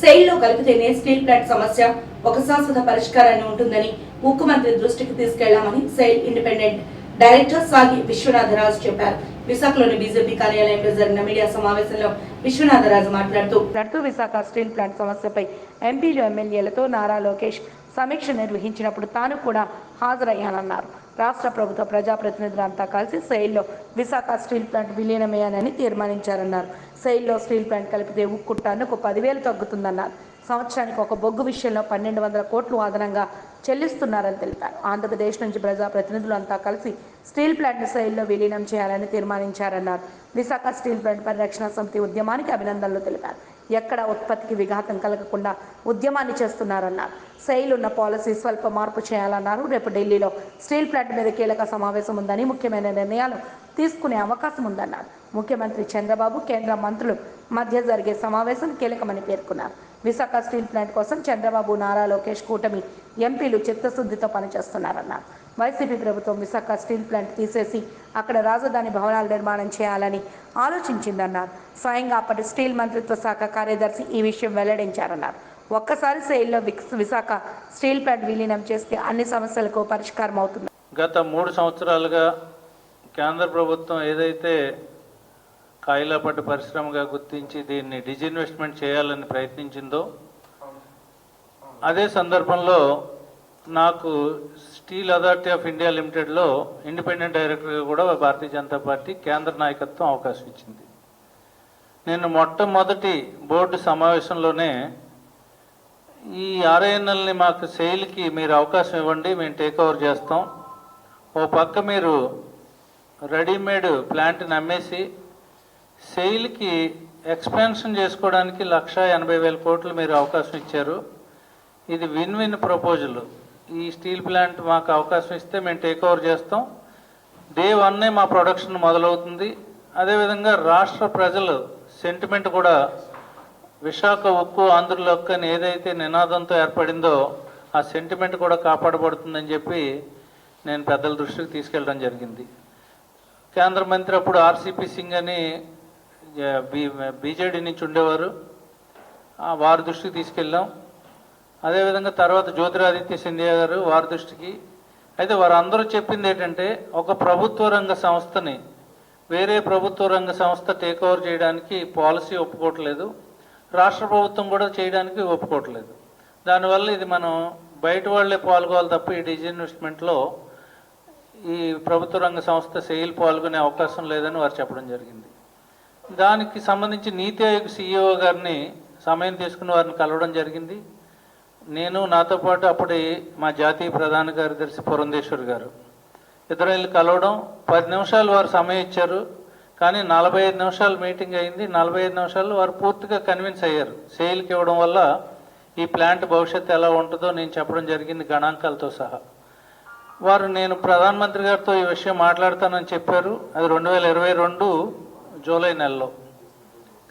SAIL కలిపితేనే steel plant సమస్య ఒక శాశ్వత పరిష్కారాన్ని ఉంటుందని ముఖ్యమంత్రి దృష్టికి తీసుకెళ్ళామని సెయిల్ ఇండిపెండెంట్ డైరెక్టర్ సాగి విశ్వనాథరాజు చెప్పారు. విశాఖలోని బీజేపీ కార్యాలయంలో జరిగిన మీడియా సమావేశంలో విశ్వనాథరాజు మాట్లాడుతూ నడుతూ విశాఖ స్టీల్ ప్లాంట్ సమస్యపై ఎంపీలు ఎమ్మెల్యేలతో నారా లోకేష్ సమీక్ష నిర్వహించినప్పుడు తాను కూడా హాజరయ్యానన్నారు. రాష్ట్ర ప్రభుత్వ ప్రజాప్రతినిధులంతా కలిసి సెయిల్లో విశాఖ స్టీల్ ప్లాంట్ విలీనమయ్యానని తీర్మానించారన్నారు. సెయిల్లో స్టీల్ ప్లాంట్ కలిపితే ఉక్కు టన్నుకు పదివేలు తగ్గుతుందన్నారు సంవత్సరానికి ఒక బొగ్గు విషయంలో పన్నెండు వందల కోట్లు అదనంగా చెల్లిస్తున్నారని తెలిపారు. ఆంధ్రప్రదేశ్ నుంచి ప్రజాప్రతినిధులంతా కలిసి స్టీల్ ప్లాంట్ శైలిలో విలీనం చేయాలని తీర్మానించారన్నారు. విశాఖ స్టీల్ ప్లాంట్ పరిరక్షణ సమితి ఉద్యమానికి అభినందనలు తెలిపారు. ఎక్కడ ఉత్పత్తికి విఘాతం కలగకుండా ఉద్యమాన్ని చేస్తున్నారన్నారు. సెయిల్ ఉన్న పాలసీ స్వల్ప మార్పు చేయాలన్నారు. రేపు ఢిల్లీలో స్టీల్ ప్లాంట్ మీద కీలక సమావేశం ఉందని ముఖ్యమైన నిర్ణయాలు తీసుకునే అవకాశం ఉందన్నారు. ముఖ్యమంత్రి చంద్రబాబు కేంద్ర మంత్రులు మధ్య జరిగే సమావేశం కీలకమని పేర్కొన్నారు. విశాఖ స్టీల్ ప్లాంట్ కోసం చంద్రబాబు నారా లోకేష్ కూటమి ఎంపీలు చిత్తశుద్ధితో పనిచేస్తున్నారన్నారు. వైసీపీ ప్రభుత్వం విశాఖ స్టీల్ ప్లాంట్ తీసేసి అక్కడ రాజధాని భవనాలు నిర్మాణం చేయాలని ఆలోచించిందన్నారు. స్వయంగా అప్పటి స్టీల్ మంత్రిత్వ శాఖ కార్యదర్శి ఈ విషయం వెల్లడించారన్నారు. ఒక్కసారి సెయిల్లో విశాఖ స్టీల్ ప్లాంట్ విలీనం చేస్తే అన్ని సమస్యలకు పరిష్కారం అవుతుంది. గత మూడు సంవత్సరాలుగా కేంద్ర ప్రభుత్వం ఏదైతే కాయిలాపట్టు పరిశ్రమగా గుర్తించి దీన్ని డిజిన్వెస్ట్మెంట్ చేయాలని ప్రయత్నించిందో అదే సందర్భంలో నాకు స్టీల్ అథారిటీ ఆఫ్ ఇండియా లిమిటెడ్లో ఇండిపెండెంట్ డైరెక్టర్గా కూడా భారతీయ జనతా పార్టీ కేంద్ర నాయకత్వం అవకాశం ఇచ్చింది. నేను మొట్టమొదటి బోర్డు సమావేశంలోనే ఈ ఆర్ఐఎన్ఎల్ని మాకు సేల్కి మీరు అవకాశం ఇవ్వండి మేము టేక్ ఓవర్ చేస్తాం. ఓ పక్క మీరు రెడీమేడ్ ప్లాంట్ని అమ్మేసి సెయిల్కి ఎక్స్పాన్షన్ చేసుకోవడానికి లక్ష ఎనభై వేల కోట్లు మీరు అవకాశం ఇచ్చారు. ఇది విన్ విన్ ప్రపోజల్. ఈ స్టీల్ ప్లాంట్ మాకు అవకాశం ఇస్తే మేము టేక్ ఓవర్ చేస్తాం. డే వన్నే మా ప్రొడక్షన్ మొదలవుతుంది. అదేవిధంగా రాష్ట్ర ప్రజలు సెంటిమెంట్ కూడా విశాఖ ఉక్కు ఆంధ్రుల అని ఏదైతే నినాదంతో ఏర్పడిందో ఆ సెంటిమెంట్ కూడా కాపాడబడుతుందని చెప్పి నేను పెద్దల దృష్టికి తీసుకెళ్ళడం జరిగింది. కేంద్ర మంత్రి అప్పుడు ఆర్సిపి సింగ్ అని బీజేడీ నుంచి ఉండేవారు. వారి దృష్టికి తీసుకెళ్ళాం. అదేవిధంగా తర్వాత జ్యోతిరాదిత్య సింధియా గారు వారి దృష్టికి. అయితే వారందరూ చెప్పింది ఏంటంటే ఒక ప్రభుత్వ రంగ సంస్థని వేరే ప్రభుత్వ రంగ సంస్థ టేక్ ఓవర్ చేయడానికి పాలసీ ఒప్పుకోవట్లేదు. రాష్ట్ర ప్రభుత్వం కూడా చేయడానికి ఒప్పుకోవట్లేదు. దానివల్ల ఇది మనం బయట వాళ్ళే పాల్గొవాలి తప్ప ఈ డిజిన్వెస్ట్మెంట్లో ఈ ప్రభుత్వ రంగ సంస్థ సెయిల్ పాల్గొనే అవకాశం లేదని వారు చెప్పడం జరిగింది. దానికి సంబంధించి నీతి ఆయోగ్ సిఇఓ గారిని సమయం తీసుకుని వారిని కలవడం జరిగింది. నేను నాతో పాటు అప్పటి మా జాతీయ ప్రధాన కార్యదర్శి పురంధేశ్వర్ గారు. ఇద్దరు వెళ్ళి కలవడం పది నిమిషాలు వారు సమయం ఇచ్చారు. కానీ నలభై ఐదు నిమిషాలు మీటింగ్ అయింది. నలభై ఐదు నిమిషాలు వారు పూర్తిగా కన్విన్స్ అయ్యారు. సేల్కి ఇవ్వడం వల్ల ఈ ప్లాంట్ భవిష్యత్తు ఎలా ఉంటుందో నేను చెప్పడం జరిగింది గణాంకాలతో సహా. వారు నేను ప్రధానమంత్రి గారితో ఈ విషయం మాట్లాడతానని చెప్పారు. అది రెండు వేల ఇరవై రెండు జూలై నెలలో.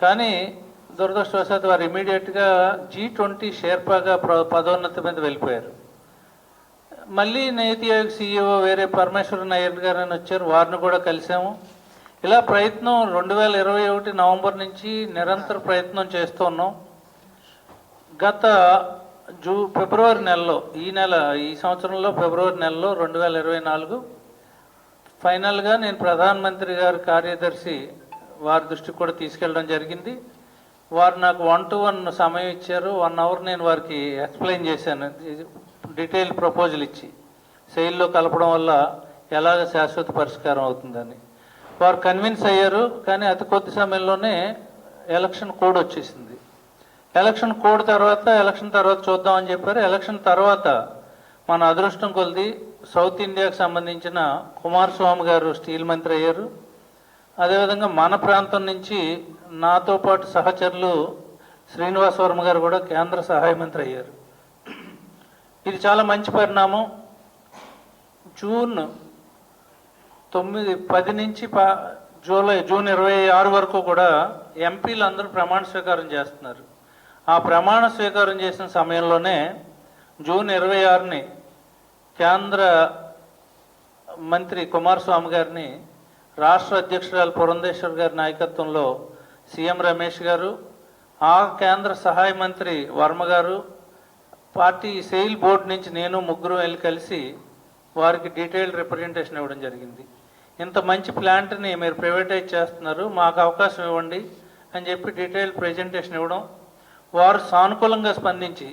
కానీ దురదృష్టవశాత్తు వారు ఇమీడియట్గా జీ ట్వంటీ షేర్పాగా ప్ర- పదోన్నతి మీద వెళ్ళిపోయారు. మళ్ళీ నీతి ఆయోగ్ సీఈఓ వేరే పరమేశ్వరన్ అయ్యర్ గారు వచ్చారు. వారిని కూడా కలిసాము ఇలా ప్రయత్నం రెండు వేల ఇరవై ఒకటి నవంబర్ నుంచి నిరంతర ప్రయత్నం చేస్తున్నాం గత జూ ఫిబ్రవరి నెలలో ఈ నెల ఈ సంవత్సరంలో ఫిబ్రవరి నెలలో రెండు వేల ఇరవై నాలుగు ఫైనల్గా నేను ప్రధానమంత్రి గారి కార్యదర్శి వారి దృష్టికి కూడా తీసుకెళ్ళడం జరిగింది. వారు నాకు వన్ టు వన్ సమయం ఇచ్చారు. వన్ అవర్ నేను వారికి ఎక్స్ప్లెయిన్ చేశాను. డీటెయిల్ ప్రపోజల్ ఇచ్చి సెయిల్లో కలపడం వల్ల ఎలాగ శాశ్వత పరిష్కారం అవుతుందని. వారు కన్విన్స్ అయ్యారు కానీ అతి కొద్ది సమయంలోనే ఎలక్షన్ కోడ్ వచ్చేసింది. ఎలక్షన్ కోడ్ తర్వాత ఎలక్షన్ తర్వాత చూద్దామని చెప్పారు. ఎలక్షన్ తర్వాత మన అదృష్టం కొలిది సౌత్ ఇండియాకు సంబంధించిన కుమారస్వామి గారు స్టీల్ మంత్రి అయ్యారు. అదేవిధంగా మన ప్రాంతం నుంచి నాతో పాటు సహచరులు శ్రీనివాస్ వర్మ గారు కూడా కేంద్ర సహాయ మంత్రి అయ్యారు. ఇది చాలా మంచి పరిణామం. జూన్ తొమ్మిది పది నుంచి ప జూలై జూన్ ఇరవై ఆరు వరకు కూడా ఎంపీలు అందరూ ప్రమాణ స్వీకారం చేస్తున్నారు. ఆ ప్రమాణ స్వీకారం చేసిన సమయంలోనే జూన్ ఇరవై ఆరుని కేంద్ర మంత్రి కుమారస్వామి గారిని రాష్ట్ర అధ్యక్షురాలు పురంధేశ్వర్ గారి నాయకత్వంలో సీఎం రమేష్ గారు ఆ కేంద్ర సహాయ మంత్రి వర్మ గారు పార్టీ సెయిల్ బోర్డు నుంచి నేను ముగ్గురు వెళ్ళి కలిసి వారికి డీటెయిల్డ్ రిప్రజెంటేషన్ ఇవ్వడం జరిగింది. ఇంత మంచి ప్లాంట్ని మీరు ప్రైవేటైజ్ చేస్తున్నారు మాకు అవకాశం ఇవ్వండి అని చెప్పి డీటెయిల్డ్ ప్రెజెంటేషన్ ఇవ్వడం వారు సానుకూలంగా స్పందించి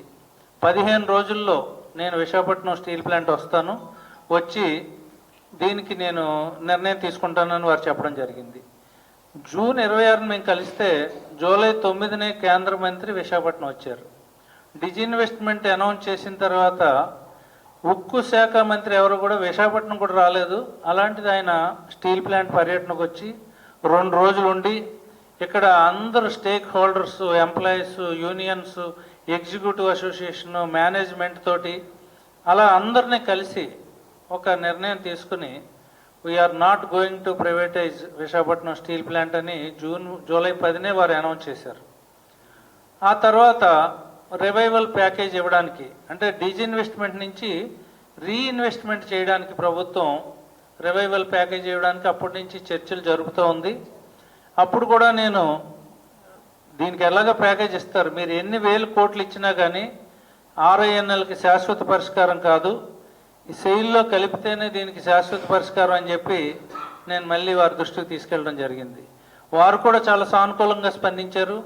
పదిహేను రోజుల్లో నేను విశాఖపట్నం స్టీల్ ప్లాంట్ వస్తాను వచ్చి దీనికి నేను నిర్ణయం తీసుకుంటానని వారు చెప్పడం జరిగింది. జూన్ ఇరవై ఆరున మేము కలిస్తే జూలై తొమ్మిదినే కేంద్ర మంత్రి విశాఖపట్నం వచ్చారు. డిజిన్వెస్ట్మెంట్ అనౌన్స్ చేసిన తర్వాత ఉక్కు శాఖ మంత్రి ఎవరు కూడా విశాఖపట్నం కూడా రాలేదు. అలాంటిది ఆయన స్టీల్ ప్లాంట్ పర్యటనకు వచ్చి రెండు రోజులు ఉండి ఇక్కడ అందరు stakeholders employees unions executive association management తోటి అలా అందరినీ కలిసి ఒక నిర్ణయం తీసుకుని we are not going to privatise Visakhapatnam steel plant అని జూన్ జూలై పదినే వారు అనౌన్స్ చేశారు. ఆ తర్వాత రివైవల్ ప్యాకేజ్ ఇవ్వడానికి అంటే డిజిన్వెస్ట్మెంట్ నుంచి రీఇన్వెస్ట్మెంట్ చేయడానికి ప్రభుత్వం రివైవల్ ప్యాకేజ్ ఇవ్వడానికి అప్పటి నుంచి చర్చలు జరుపుతూ ఉంది. అప్పుడు కూడా నేను దీనికి ఎలాగ ప్యాకేజ్ ఇస్తారు. మీరు ఎన్ని వేలు కోట్లు ఇచ్చినా కానీ ఆర్ఐఎన్ఎల్కి శాశ్వత పరిష్కారం కాదు. ఈ సెయిల్లో కలిపితేనే దీనికి శాశ్వత పరిష్కారం అని చెప్పి నేను మళ్ళీ వారి దృష్టికి తీసుకెళ్ళడం జరిగింది. వారు కూడా చాలా సానుకూలంగా స్పందించారు.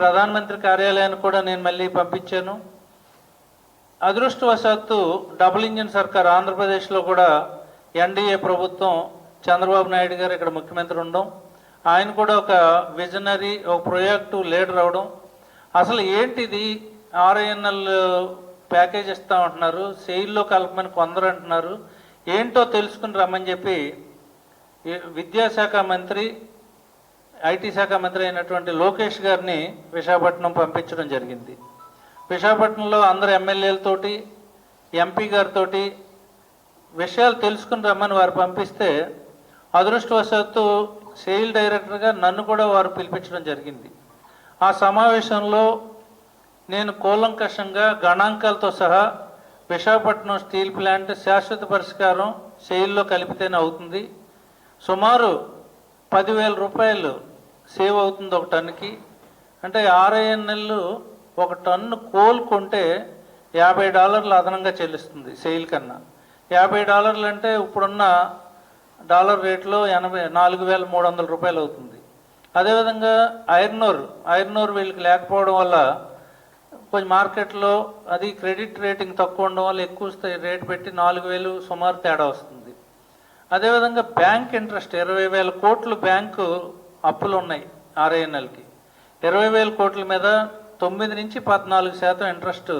ప్రధానమంత్రి కార్యాలయానికి కూడా నేను మళ్ళీ పంపించాను. అదృష్టవశాత్తు డబుల్ ఇంజిన్ సర్కార్ ఆంధ్రప్రదేశ్లో కూడా ఎన్డీఏ ప్రభుత్వం చంద్రబాబు నాయుడు గారు ఇక్కడ ముఖ్యమంత్రి ఉండడం. ఆయన కూడా ఒక విజనరీ ఒక ప్రొజెక్టు లీడర్ అవడం. అసలు ఏంటిది? ఆర్ఐఎన్ఎల్ ప్యాకేజ్ ఇస్తా ఉంటున్నారు. సెయిల్లో కలపమని కొందరు అంటున్నారు. ఏంటో తెలుసుకుని రమ్మని చెప్పి విద్యాశాఖ మంత్రి ఐటీ శాఖ మంత్రి అయినటువంటి లోకేష్ గారిని విశాఖపట్నం పంపించడం జరిగింది. విశాఖపట్నంలో అందరు ఎమ్మెల్యేలతోటి ఎంపీ గారితోటి విషయాలు తెలుసుకుని రమ్మని వారు పంపిస్తే అదృష్టవశాత్తు సేల్ డైరెక్టర్గా నన్ను కూడా వారు పిలిపించడం జరిగింది. ఆ సమావేశంలో నేను కూలంకషంగా గణాంకాలతో సహా విశాఖపట్నం స్టీల్ ప్లాంట్ శాశ్వత పరిష్కారం సేల్లో కలిపితేనే అవుతుంది. సుమారు పదివేల రూపాయలు సేవ్ అవుతుంది ఒక టన్నుకి. అంటే ఆర్ఐఎన్ఎల్ ఒక టన్ను కోలుకుంటే యాభై డాలర్లు అదనంగా చెల్లిస్తుంది సేల్ కన్నా. యాభై డాలర్లు అంటే ఇప్పుడున్న డాలర్ రేట్లో ఎనభై నాలుగు వేల మూడు వందల రూపాయలు అవుతుంది. అదేవిధంగా ఐర్నోర్ ఐర్నోర్ వీళ్ళకి లేకపోవడం వల్ల కొంచెం మార్కెట్లో అది క్రెడిట్ రేటింగ్ తక్కువ ఉండడం వల్ల ఎక్కువ రేటు రేట్ పెట్టి నాలుగు వేలు సుమారు తేడా వస్తుంది. అదేవిధంగా బ్యాంక్ ఇంట్రెస్ట్ ఇరవై వేల కోట్లు బ్యాంకు అప్పులు ఉన్నాయి ఆర్ఐఎన్ఎల్కి. ఇరవై వేల కోట్ల మీద తొమ్మిది నుంచి పద్నాలుగు శాతం ఇంట్రెస్ట్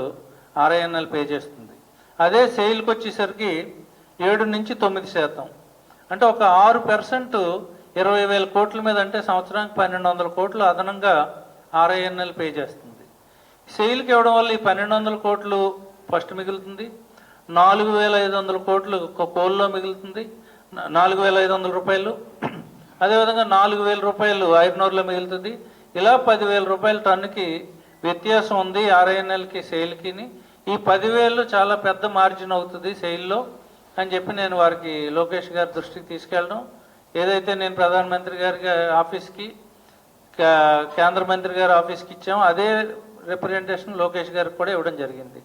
ఆర్ఐఎన్ఎల్ పే చేస్తుంది. అదే సేల్కి వచ్చేసరికి ఏడు నుంచి తొమ్మిది శాతం. అంటే ఒక ఆరు పర్సెంట్ ఇరవై వేల కోట్ల మీద అంటే సంవత్సరానికి పన్నెండు వందల కోట్లు అదనంగా ఆర్ఐఎన్ఎల్ పే చేస్తుంది. సెయిల్కి ఇవ్వడం వల్ల ఈ పన్నెండు వందల కోట్లు ఫస్ట్ మిగులుతుంది. నాలుగు వేల ఐదు వందల కోట్లు కోల్లో మిగులుతుంది. నాలుగు వేల ఐదు వందల రూపాయలు. అదేవిధంగా నాలుగు వేల రూపాయలు ఐరనూరులో మిగులుతుంది. ఇలా పదివేల రూపాయల టన్నుకి వ్యత్యాసం ఉంది ఆర్ఐఎన్ఎల్కి సేల్కిని. ఈ పదివేలు చాలా పెద్ద మార్జిన్ అవుతుంది సెయిల్లో అని చెప్పి నేను వారికి లోకేష్ గారి దృష్టికి తీసుకెళ్ళడం. ఏదైతే నేను ప్రధానమంత్రి గారికి ఆఫీస్కి కేంద్ర మంత్రి గారి ఆఫీస్కి ఇచ్చామో అదే రిప్రజెంటేషన్ లోకేష్ గారికి కూడా ఇవ్వడం జరిగింది.